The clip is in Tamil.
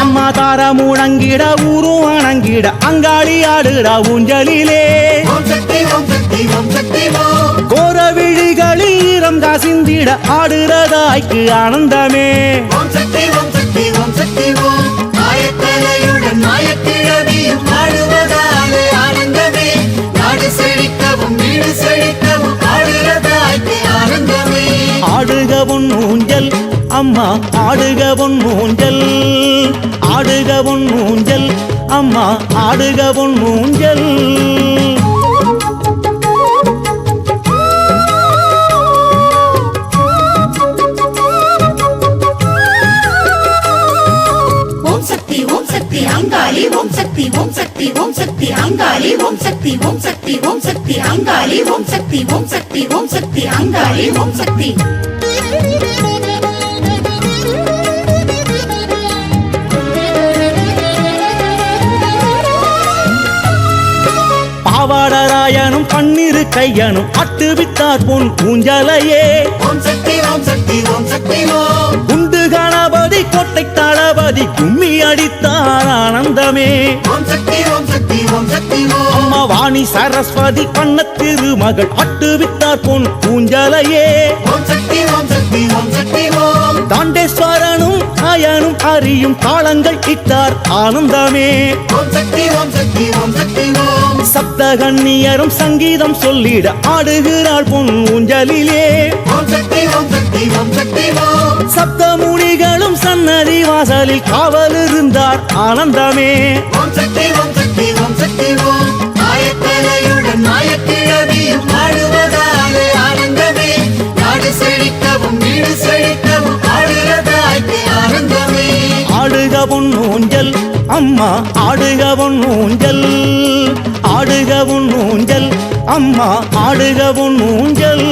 அம்மா தார முழங்கிட ஊரும் அணங்கிட அங்காளி ஆடுடா ஊஞ்சலிலே. கோர விழிகளில் ஈரம் காசிந்திட ஆடுறதாய்க்கு ஆனந்தமே. ஆடுக அம்மா ஆடுக உன் மூஞ்சல் ஆடுக உன் மூஞ்சல் அம்மா ஆடுக உன் மூஞ்சல் அங்காளி ஓம் சக்தி ஓம் சக்தி ஓம் சக்தி அங்காளி ஓம் சக்தி ஓம் சக்தி ஓம் சக்தி அங்காளி ஓம் சக்தி ஓம் சக்தி ஓம் சக்தி அங்காளி ஓம் சக்தி பாவாடராயனும் பன்னிரு கையனும் அட்டுவித்தார் பொன் ஊஞ்சலையே குண்டு கணபதி கோட்டை தளபதி கும்மி அடித்தார் ஆனந்தமே அம்மா வாணி சரஸ்வதி பண்ண திருமகள் அட்டுவித்தார் பொன் ஊஞ்சலையே தாண்டேஸ்வரனும் அயனும் அறியும் தாளங்கள் இட்டார் ஆனந்தமே ஓம் சக்தி ஓம் சக்தி ஓம் சக்தி கண்ணியரும் சங்கீதம் சொல்லிட ஆடுகிறாள் பொன் ஊஞ்சலிலே. ஓம் சக்தி சப்தமுனிகளும் சன்னதி வாசலில் காவல் இருந்தார் ஆனந்தமே. ஆடுக பொன் ஊஞ்சல் அம்மா ஆடுக பொன் ஊஞ்சல். ஆடுக பொன் ஊஞ்சல் அம்மா ஆடுக உன் ஊஞ்சல்.